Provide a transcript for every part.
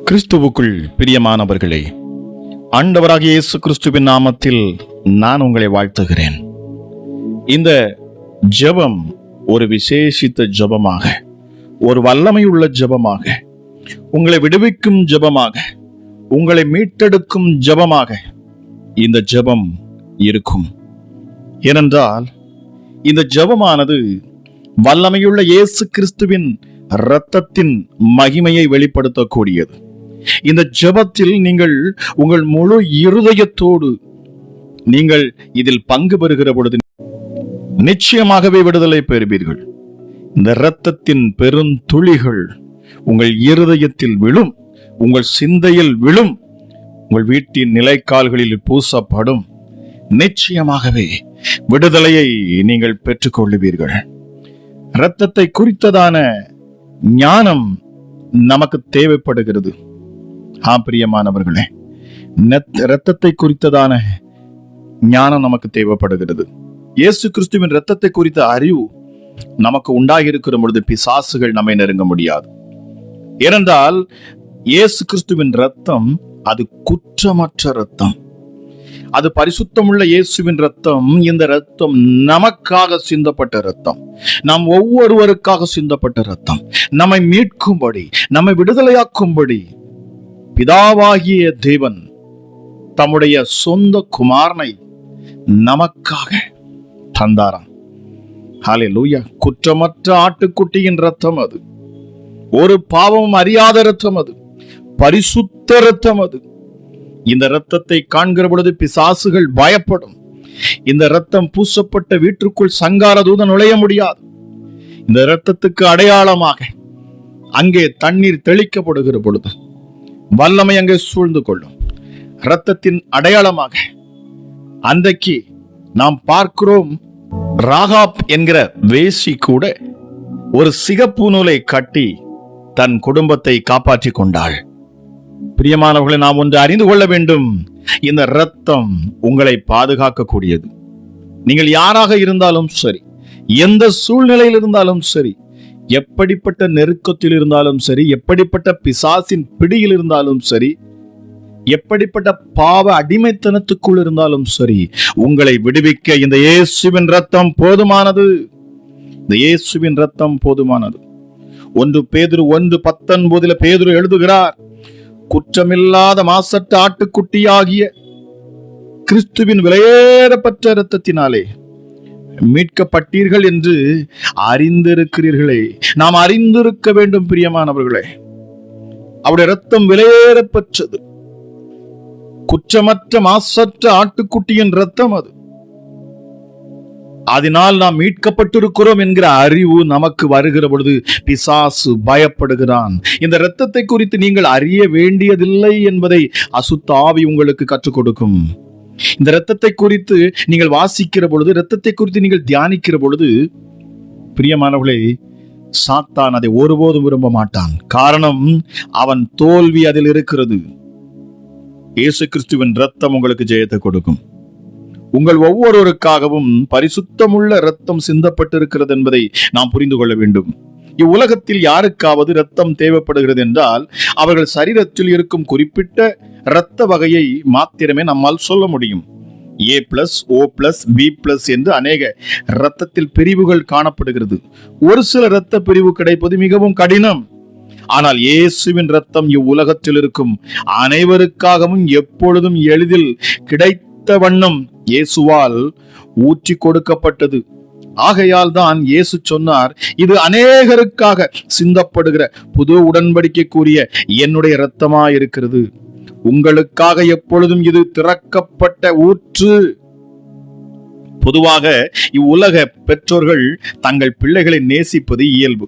கிறிஸ்துவுக்குள் பிரியமானவர்களே ஆண்டவராக இயேசு கிறிஸ்துவின் நாமத்தில் நான் உங்களை வாழ்த்துகிறேன். இந்த ஜெபம் ஒரு விசேஷித்த ஜெபமாக ஒரு வல்லமையுள்ள ஜெபமாக உங்களை விடுவிக்கும் ஜெபமாக உங்களை மீட்டெடுக்கும் ஜெபமாக இந்த ஜெபம் இருக்கும். ஏனென்றால் இந்த ஜெபமானது வல்லமையுள்ள இயேசு கிறிஸ்துவின் இரத்தத்தின் மகிமையை வெளிப்படுத்தக்கூடியது. இந்த ஜெபத்தில் நீங்கள் உங்கள் முழு இருதயத்தோடு நீங்கள் இதில் பங்கு பெறுகிற பொழுது நிச்சயமாகவே விடுதலை பெறுவீர்கள். இந்த இரத்தத்தின் பெருந்துளிகள் உங்கள் இருதயத்தில் விழும் உங்கள் சிந்தையில் விழும் உங்கள் வீட்டின் நிலைக்கால்களில் பூசப்படும். நிச்சயமாகவே விடுதலையை நீங்கள் பெற்றுக்கொள்ளுவீர்கள். இரத்தத்தை குறித்ததான ஞானம் நமக்கு தேவைப்படுகிறது. ஆ பிரியமானவர்களே நெத்- இரத்தத்தை குறித்ததான ஞானம் நமக்கு தேவைப்படுகிறது. இயேசு கிறிஸ்துவின் இரத்தத்தை குறித்த அறிவு நமக்கு உண்டாகியிருக்கிற பொழுது பிசாசுகள் நம்மை நெருங்க முடியாது. ஏனென்றால் இயேசு கிறிஸ்துவின் ரத்தம் அது குற்றமற்ற இரத்தம். அது பரிசுத்தமுள்ள இயேசுவின் ரத்தம் இந்த ரத்தம் நமக்காக சிந்தப்பட்ட ரத்தம் நாம் ஒவ்வொருவருக்காக சிந்தப்பட்ட ரத்தம் நம்மை மீட்கும்படி நம்மை விடுதலையாக்கும்படி பிதாவாகிய தேவன் தம்முடைய சொந்த குமாரனை நமக்காக தந்தாராம். ஹாலே லூயா குற்றமற்ற ஆட்டுக்குட்டியின் ரத்தம் அது. ஒரு பாவமும் அறியாத ரத்தம் அது. பரிசுத்த ரத்தம் அது. இந்த இரத்தத்தை காண்கிற பொழுது பிசாசுகள் பயப்படும். இந்த இரத்தம் பூசப்பட்ட வீட்டிற்குள் சங்கார தூதன் நுழைய முடியாது. இந்த இரத்தத்துக்கு அடையாளமாக அங்கே தண்ணீர் தெளிக்கப்படுகிற பொழுது வல்லமை அங்கே சூழ்ந்து கொள்ளும். இரத்தத்தின் அடையாளமாக அன்றைக்கு நாம் பார்க்கிறோம் ராகாப் என்கிற வேசி கூட ஒரு சிகப்பு நூலை கட்டி தன் குடும்பத்தை காப்பாற்றிக் கொண்டாள். பிரியமானவர்களை நாம் ஒன்று அறிந்து கொள்ள வேண்டும். இந்த இரத்தம் உங்களை பாதுகாக்கக்கூடியது. நீங்கள் யாராக இருந்தாலும் சரி எந்த சூழ்நிலையில் இருந்தாலும் சரி எப்படிப்பட்ட நெருக்கத்தில் இருந்தாலும் சரி எப்படிப்பட்ட பிசாசின் பிடியில் இருந்தாலும் சரி எப்படிப்பட்ட பாவ அடிமைத்தனத்துக்குள் இருந்தாலும் சரி உங்களை விடுவிக்க இந்த இயேசுவின் ரத்தம் போதுமானது. இந்த இயேசுவின் ரத்தம் போதுமானது. ஒன்று பேதுரு ஒன்று பத்தொன்பதுல பேதுரு எழுதுகிறார் குற்றமில்லாத மாசற்ற ஆட்டுக்குட்டியாகிய கிறிஸ்துவின் விலையேறப்பட்ட இரத்தத்தினாலே மீட்கப்பட்டீர்கள் என்று அறிந்திருக்கிறீர்களே. நாம் அறிந்திருக்க வேண்டும் பிரியமானவர்களே. அவருடைய இரத்தம் விலையேறப்பெற்றது குற்றமற்ற மாசற்ற ஆட்டுக்குட்டியின் இரத்தம் அது. அதனால் நாம் மீட்கப்பட்டிருக்கிறோம் என்கிற அறிவு நமக்கு வருகிற பொழுது பிசாசு பயப்படுகிறான். இந்த இரத்தத்தை குறித்து நீங்கள் அறிய வேண்டியதில்லை என்பதை அசுத்தாவி உங்களுக்கு கற்றுக் கொடுக்கும். இந்த இரத்தத்தை குறித்து நீங்கள் வாசிக்கிற பொழுது இரத்தத்தை குறித்து நீங்கள் தியானிக்கிற பொழுது பிரியமானவர்களே சாத்தான் அதை ஒருபோதும் விரும்ப மாட்டான். காரணம் அவன் தோல்வி அதில் இருக்கிறது. இயேசு கிறிஸ்துவின் ரத்தம் உங்களுக்கு ஜெயத்தை கொடுக்கும். உங்கள் ஒவ்வொருவருக்காகவும் பரிசுத்தமுள்ள இரத்தம் சிந்தப்பட்டிருக்கிறது என்பதை நாம் புரிந்து கொள்ள வேண்டும். இவ்வுலகத்தில் யாருக்காவது இரத்தம் தேவைப்படுகிறது என்றால் அவர்கள் சரீரத்தில் இருக்கும் குறிப்பிட்ட இரத்த வகையை மாத்திரமே நம்மால் சொல்ல முடியும். A plus O plus B plus என்று அநேக இரத்தத்தில் பிரிவுகள் காணப்படுகிறது. ஒரு சில இரத்த பிரிவு கிடைப்பது மிகவும் கடினம். ஆனால் இயேசுவின் ரத்தம் இவ்வுலகத்தில் இருக்கும் அனைவருக்காகவும் எப்பொழுதும் எளிதில் கிடைத்த வண்ணம் இயேசுவால் ஊற்றி கொடுக்கப்பட்டது. ஆகையால் தான் இயேசு சொன்னார் இது அநேகருக்காக சிந்தப்படுகிற புது உடன்படிக்கைக்குரிய என்னுடைய இரத்தமா இருக்கிறது உங்களுக்காக எப்பொழுதும் இது திறக்கப்பட்ட ஊற்று. பொதுவாக இவ்வுலக பெற்றோர்கள் தங்கள் பிள்ளைகளை நேசிப்பது இயல்பு.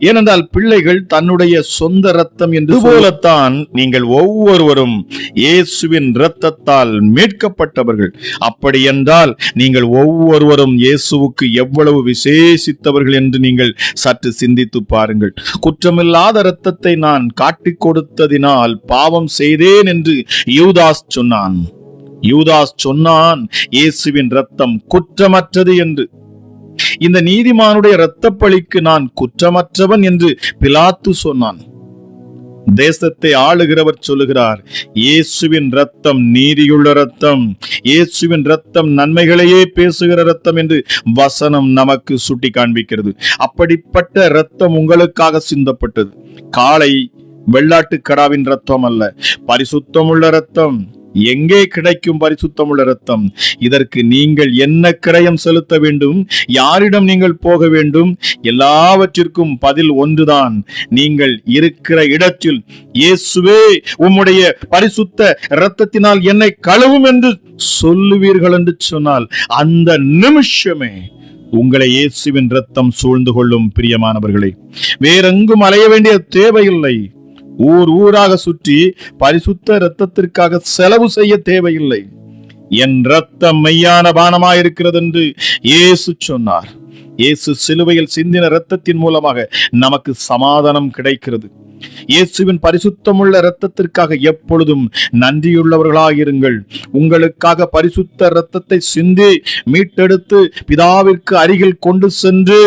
ஏனென்றால் பிள்ளைகள் தன்னுடைய சொந்த ரத்தம் என்று போலத்தான் நீங்கள் ஒவ்வொருவரும் இயேசுவின் இரத்தத்தால் மீட்கப்பட்டவர்கள். அப்படி என்றால் நீங்கள் ஒவ்வொருவரும் இயேசுவுக்கு எவ்வளவு விசேஷித்தவர்கள் என்று நீங்கள் சற்று சிந்தித்து பாருங்கள். குற்றமில்லாத இரத்தத்தை நான் காட்டிக் கொடுத்ததினால் பாவம் செய்தேன் என்று யூதாஸ் சொன்னான். யூதாஸ் சொன்னான் இயேசுவின் ரத்தம் குற்றமற்றது என்று. இந்த நீதிமானுடைய இரத்தப்பழிக்கு நான் குற்றமற்றவன் என்று பிலாத்து சொன்னான். தேசத்தை ஆளுகிறவர் சொல்லுகிறார் இயேசுவின் ரத்தம் நீதியுள்ள ரத்தம் இயேசுவின் ரத்தம் நன்மைகளையே பேசுகிற ரத்தம் என்று வசனம் நமக்கு சுட்டி காண்பிக்கிறது அப்படிப்பட்ட ரத்தம் உங்களுக்காக சிந்தப்பட்டது. காளை வெள்ளாட்டு கடாவின் ரத்தம் அல்ல பரிசுத்தமுள்ள ரத்தம் எங்கே கிடைக்கும் பரிசுத்தமுள்ள ரத்தம் இதற்கு நீங்கள் என்ன கிரயம் செலுத்த வேண்டும்? யாரிடம் நீங்கள் போக வேண்டும்? எல்லாவற்றிற்கும் பதில் ஒன்றுதான். நீங்கள் இருக்கிற இடத்தில் இயேசுவே உம்முடைய பரிசுத்த இரத்தத்தினால் என்னை கழுவும் என்று சொல்லுவீர்கள் என்று சொன்னால் அந்த நிமிஷமே உங்களை இயேசுவின் ரத்தம் சூழ்ந்து கொள்ளும் பிரியமானவர்களே. வேறெங்கும் அலைய வேண்டிய தேவையில்லை. ஊர் ஊராக சுற்றி பரிசுத்த இரத்தத்திற்காக செலவு செய்ய தேவையில்லை. என் ரத்தம் மெய்யான பானமாயிருக்கிறது என்று இயேசு சொன்னார். இயேசு சிலுவையில் சிந்தின இரத்தத்தின் மூலமாக நமக்கு சமாதானம் கிடைக்கிறது. இயேசுவின் பரிசுத்தமுள்ள இரத்தத்திற்காக எப்பொழுதும் நன்றியுள்ளவர்களாயிருங்கள். உங்களுக்காக பரிசுத்த இரத்தத்தை சிந்தி மீட்டெடுத்து பிதாவிற்கு அருகில் கொண்டு சென்று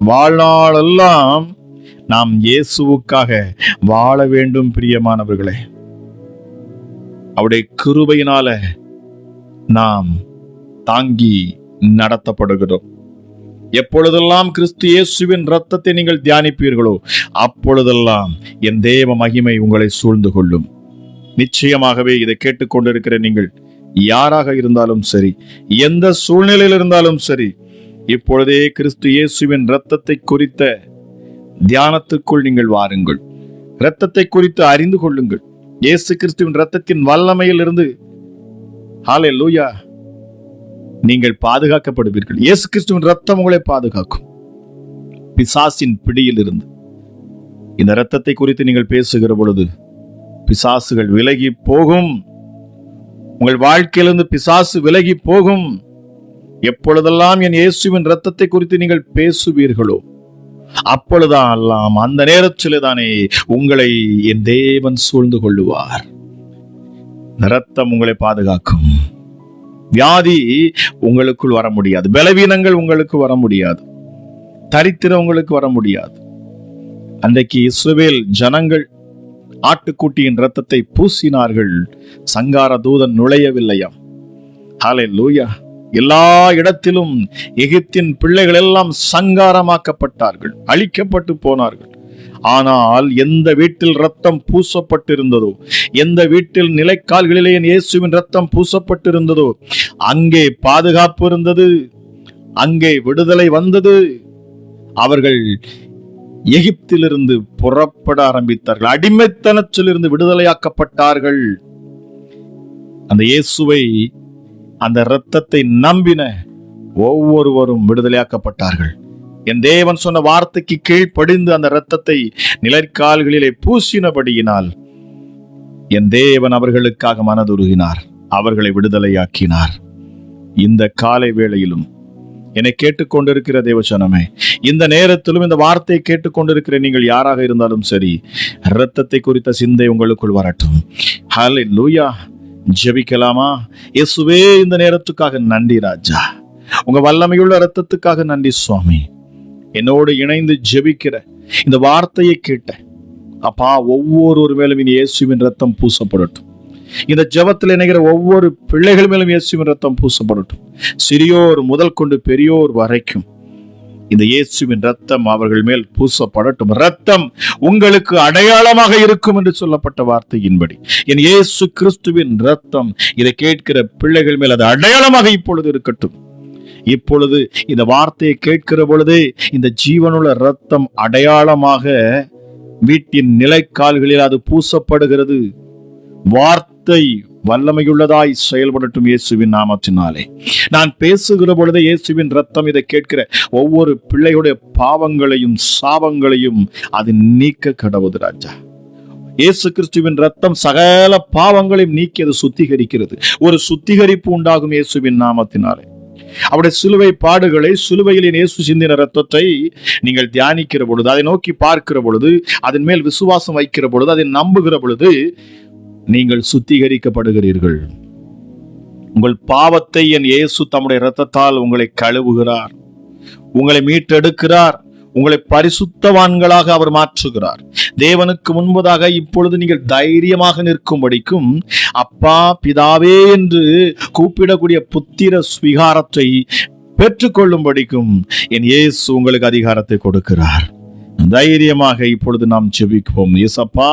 வாழ்நாளெல்லாம் நாம் இயேசுவுக்காக வாழ வேண்டும் பிரியமானவர்களே. அவருடைய கிருபையினால நாம் தாங்கி நடத்தப்படுகிறோம். எப்பொழுதெல்லாம் கிறிஸ்து இயேசுவின் ரத்தத்தை நீங்கள் தியானிப்பீர்களோ அப்பொழுதெல்லாம் என் தேவ மகிமை உங்களை சூழ்ந்து கொள்ளும். நிச்சயமாகவே இதை கேட்டுக்கொண்டிருக்கிற நீங்கள் யாராக இருந்தாலும் சரி எந்த சூழ்நிலையில் இருந்தாலும் சரி இப்பொழுதே கிறிஸ்து இயேசுவின் ரத்தத்தை குறித்த தியானத்துக்குள் நீங்கள் வாருங்கள். இரத்தத்தை குறித்து அறிந்து கொள்ளுங்கள். இயேசு கிறிஸ்துவின் ரத்தத்தின் வல்லமையில் இருந்து ஹாலே லூயா நீங்கள் பாதுகாக்கப்படுவீர்கள். இயேசு கிறிஸ்துவின் ரத்தம் உங்களை பாதுகாக்கும். பிசாசின் பிடியில் இருந்து இந்த இரத்தத்தை குறித்து நீங்கள் பேசுகிற பொழுது பிசாசுகள் விலகி போகும். உங்கள் வாழ்க்கையிலிருந்து பிசாசு விலகி போகும். எப்பொழுதெல்லாம் என் இயேசுவின் ரத்தத்தை குறித்து நீங்கள் பேசுவீர்களோ அப்பொழுதெல்லாம் அந்த நேரத்திலே தானே உங்களை என் தேவன் சூழ்ந்து கொள்ளுவார். ரத்தம் உங்களை பாதுகாக்கும். வியாதி உங்களுக்குள் வர முடியாது. பலவீனங்கள் உங்களுக்கு வர முடியாது. தரித்திரம் உங்களுக்கு வர முடியாது. அன்றைக்கு இஸ்ரவேல் ஜனங்கள் ஆட்டுக்குட்டியின் ரத்தத்தை பூசினார்கள். சங்கார தூதன் நுழையவில்லையாம். ஹாலே லூயா எல்லா இடத்திலும் எகிப்தின் பிள்ளைகள் எல்லாம் சங்காரமாக்கப்பட்டார்கள் அழிக்கப்பட்டு போனார்கள். ஆனால் எந்த வீட்டில் ரத்தம் பூசப்பட்டிருந்ததோ எந்த வீட்டில் நிலைக்கால்களிலே இயேசுவின் ரத்தம் பூசப்பட்டிருந்ததோ அங்கே பாதுகாப்பு இருந்தது அங்கே விடுதலை வந்தது. அவர்கள் எகிப்திலிருந்து புறப்பட ஆரம்பித்தார்கள் அடிமைத்தனத்திலிருந்து விடுதலையாக்கப்பட்டார்கள். அந்த இயேசுவை அந்த இரத்தத்தை நம்பின ஒவ்வொருவரும் விடுதலையாக்கப்பட்டார்கள். என் தேவன் சொன்ன வார்த்தைக்கு கீழ்ப்படிந்து அந்த இரத்தத்தை நிலைக்கால்களிலே பூசினபடியினால் என் தேவன் அவர்களுக்காக மனதுருகினார் அவர்களை விடுதலையாக்கினார். இந்த காலை வேளையிலும் என்னை கேட்டுக்கொண்டிருக்கிற தேவசனமே இந்த நேரத்திலும் இந்த வார்த்தையை கேட்டுக்கொண்டிருக்கிற நீங்கள் யாராக இருந்தாலும் சரி இரத்தத்தை குறித்த சிந்தை உங்களுக்குள் வரட்டும். ஹலே லூயா ஜெபிக்கலாமா? இயேசுவே இந்த நேரத்துக்காக நன்றி ராஜா. உங்க வல்லமையுள்ள ரத்தத்துக்காக நன்றி சுவாமி. என்னோடு இணைந்து ஜெபிக்கிற இந்த வார்த்தையை கேட்ட அப்பா ஒவ்வொரு மேலும் இனி இயேசுவின் ரத்தம் பூசப்படட்டும். இந்த ஜெபத்தில் இணைகிற ஒவ்வொரு பிள்ளைகள் மேலும் இயேசுவின் ரத்தம் பூசப்படட்டும். சிறியோர் முதல் கொண்டு பெரியோர் வரைக்கும் இந்த இயேசுவின் ரத்தம் அவர்கள் மேல் பூசப்படட்டும். ரத்தம் உங்களுக்கு அடையாளமாக இருக்கும் என்று சொல்லப்பட்ட வார்த்தையின்படி. என் இயேசு கிறிஸ்துவின் ரத்தம் இதை கேட்கிற பிள்ளைகள் மேல் அது அடையாளமாக இப்பொழுது இருக்கட்டும். இப்பொழுது இந்த வார்த்தையை கேட்கிற பொழுதே இந்த ஜீவனுள்ள ரத்தம் அடையாளமாக வீட்டின் நிலைக்கால்களில் அது பூசப்படுகிறது. வார்த்தை வல்லமையுள்ளதாய் செயல்படட்டும் இயேசுவின் நாமத்தினாலே. நான் பேசுகிற பொழுது இயேசுவின் ரத்தம் இதை கேட்கிற ஒவ்வொரு பிள்ளையுடைய பாவங்களையும் சாபங்களையும் அது நீக்க கடவுது ராஜா. இயேசு கிறிஸ்துவின் ரத்தம் சகல பாவங்களையும் நீக்கி அது சுத்திகரிக்கிறது. ஒரு சுத்திகரிப்பு உண்டாகும் இயேசுவின் நாமத்தினாலே. அவருடைய சிலுவை பாடுகளை சிலுவையில் இயேசு சிந்தின ரத்தத்தை நீங்கள் தியானிக்கிற பொழுது அதை நோக்கி பார்க்கிற பொழுது அதன் மேல் விசுவாசம் வைக்கிற பொழுது அதை நம்புகிற பொழுது நீங்கள் சுத்திகரிக்கப்படுகிறீர்கள். உங்கள் பாவத்தை என் இயேசு தம்முடைய இரத்தத்தால் உங்களை கழுவுகிறார். உங்களை மீட்டெடுக்கிறார். உங்களை பரிசுத்தவான்களாக அவர் மாற்றுகிறார். தேவனுக்கு முன்பதாக இப்பொழுது நீங்கள் தைரியமாக நிற்கும்படிக்கும் அப்பா பிதாவே என்று கூப்பிடக்கூடிய புத்திர ஸ்விகாரத்தை பெற்றுக்கொள்ளும்படிக்கும் என் இயேசு உங்களுக்கு அதிகாரத்தை கொடுக்கிறார். தைரியமாக இப்பொழுது நாம் ஜெபிப்போம் இயேசப்பா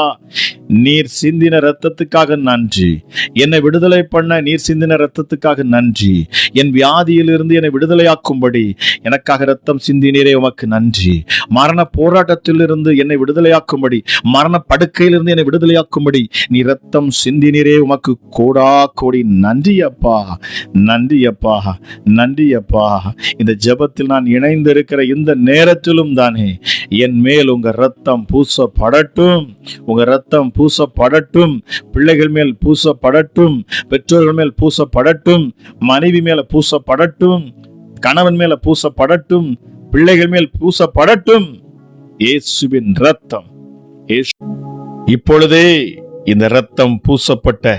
நீர் சிந்தின ரத்தத்துக்காக நன்றி. என்னை விடுதலை பண்ண நீர் சிந்தின ரத்தத்துக்காக நன்றி. என் வியாதியிலிருந்து என்னை விடுதலையாக்கும்படி எனக்காக ரத்தம் சிந்தினீரே உமக்கு நன்றி. மரண போராட்டத்திலிருந்து என்னை விடுதலையாக்கும்படி மரண படுக்கையிலிருந்து என்னை விடுதலையாக்கும்படி நீ ரத்தம் சிந்தினீரே உமக்கு கோடா கோடி நன்றி அப்பா. நன்றி அப்பா. நன்றி அப்பா. இந்த ஜெபத்தில் நான் இணைந்திருக்கிற இந்த நேரத்திலும் தானே என் என் மேல் உங்க ரத்தம் பூசப்படட்டும். உங்க ரத்தம் பூசப்படட்டும். பிள்ளைகள் மேல் பூசப்படட்டும். பெற்றோர்கள் மேல் பூசப்படட்டும். மனைவி மேல பூசப்படட்டும். கணவன் மேல பூசப்படட்டும். பிள்ளைகள் மேல் பூசப்படட்டும். இயேசுவின் ரத்தம் இப்பொழுதே இந்த ரத்தம் பூசப்பட்ட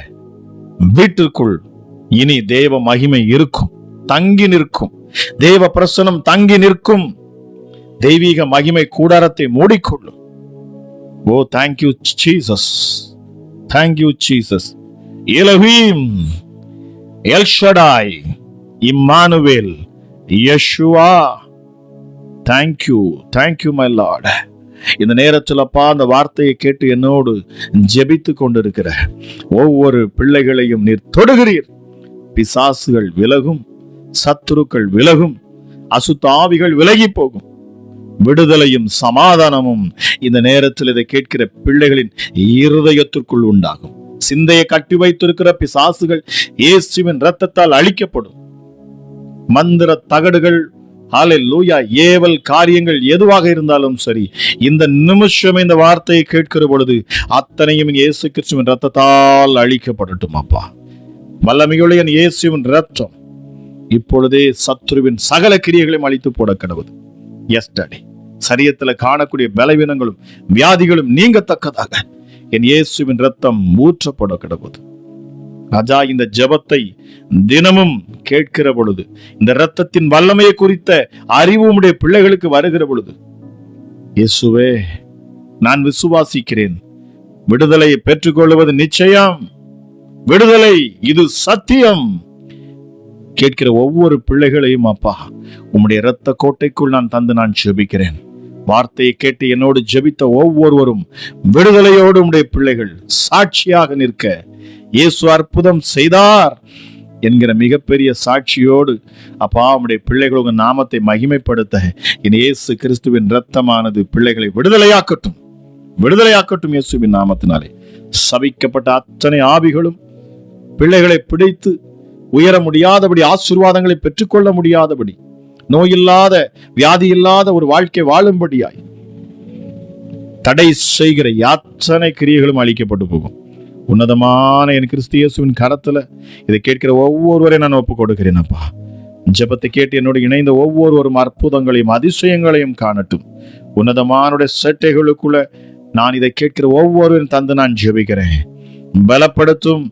வீட்டிற்குள் இனி தேவ மகிமை இருக்கும். தங்கி நிற்கும். தேவ பிரசனம் தங்கி நிற்கும். தெய்வீக மகிமை கூடாரத்தை மூடிக்கொள்ளும். ஓ thank you Jesus thank you Jesus Elohim El Shaddai Immanuel Yeshua thank you thank you my lord இந்த நேரத்தில் அப்பா அந்த வார்த்தையை கேட்டு என்னோடு ஜெபித்து கொண்டிருக்கிற ஒவ்வொரு பிள்ளைகளையும் நீர் தொடுகிறீர். பிசாசுகள் விலகும் சத்துருக்கள் விலகும் அசுத்தாவிகள் விலகி போகும். விடுதலையும் சமாதானமும் இந்த நேரத்தில் இதை கேட்கிற பிள்ளைகளின் இருதயத்திற்குள் உண்டாகும். சிந்தையை கட்டி வைத்திருக்கிற பிசாசுகள் இயேசுவின் ரத்தத்தால் அழிக்கப்படும். மந்திர தகடுகள் ஹalleluya ஏவல் காரியங்கள் எதுவாக இருந்தாலும் சரி இந்த நிமிஷம் இந்த வார்த்தையை கேட்கிற பொழுது அத்தனையும் இயேசு கிறிஸ்துவின் ரத்தத்தால் அழிக்கப்படட்டும் அப்பா. வல்லமையுள்ள இயேசுவின் ரத்தம் இப்பொழுதே சத்ருவின் சகல கிரியைகளையும் அழித்து போட கடவுது எஸ்டடி சரியத்துல காணக்கூடிய பலவீனங்களும் வியாதிகளும் நீங்கத்தக்கதாக என் இயேசுவின் ரத்தம் ஊற்றப்பட கிடப்பது ராஜா இந்த ஜெபத்தை தினமும் கேட்கிற பொழுது இந்த இரத்தத்தின் வல்லமையை குறித்த அறிவு உம்முடைய பிள்ளைகளுக்கு வருகிற பொழுது இயேசுவே நான் விசுவாசிக்கிறேன். விடுதலையை பெற்றுக்கொள்வது நிச்சயம். விடுதலை இது சத்தியம். கேட்கிற ஒவ்வொரு பிள்ளைகளையும் அப்பா உம்முடைய இரத்த கோட்டைக்குள் நான் தந்து நான் செபிக்கிறேன் வார்த்தையை கேட்டு என்னோடு ஜெபித்த ஒவ்வொருவரும் விடுதலையோடு உடைய பிள்ளைகள் சாட்சியாக நிற்க இயேசு அற்புதம் செய்தார் என்கிற மிகப்பெரிய சாட்சியோடு அப்பா உம்முடைய பிள்ளைகள் உங்கள் நாமத்தை மகிமைப்படுத்த. என் இயேசு கிறிஸ்துவின் இரத்தமானது பிள்ளைகளை விடுதலையாக்கட்டும். விடுதலையாக்கட்டும் இயேசுவின் நாமத்தினாலே. சபிக்கப்பட்ட அத்தனை ஆவிகளும் பிள்ளைகளை பிடித்து உயர முடியாதபடி ஆசீர்வாதங்களை பெற்றுக்கொள்ள முடியாதபடி நோயில்லாத வியாதி இல்லாத ஒரு வாழ்க்கை வாழும்படியாய் தடை செய்கிற யாத்தனை கிரியைகளும் அழிக்கப்பட்டு போகும். உன்னதமான என் கிறிஸ்தியேசுவின் கரத்துல இதை கேட்கிற ஒவ்வொருவரையும் நான் ஒப்பு கொடுக்கிறேன் அப்பா. ஜெபத்தை கேட்டு என்னோடு இணைந்த ஒவ்வொருவரும் அற்புதங்களையும் அதிசயங்களையும் காணட்டும். உன்னதமானுடைய சேட்டைகளுக்குள்ள நான் இதை கேட்கிற ஒவ்வொருவரும் தந்து நான் ஜெபிக்கிறேன். பலப்படுத்தும்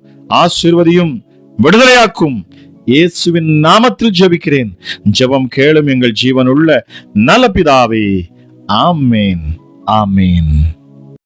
ஆசிர்வதியும் விடுதலையாக்கும் இயேசுவின் நாமத்தில் ஜபிக்கிறேன். ஜபம் கேளும் எங்கள் ஜீவனுள்ள நலபிதாவே ஆமேன். ஆமேன்.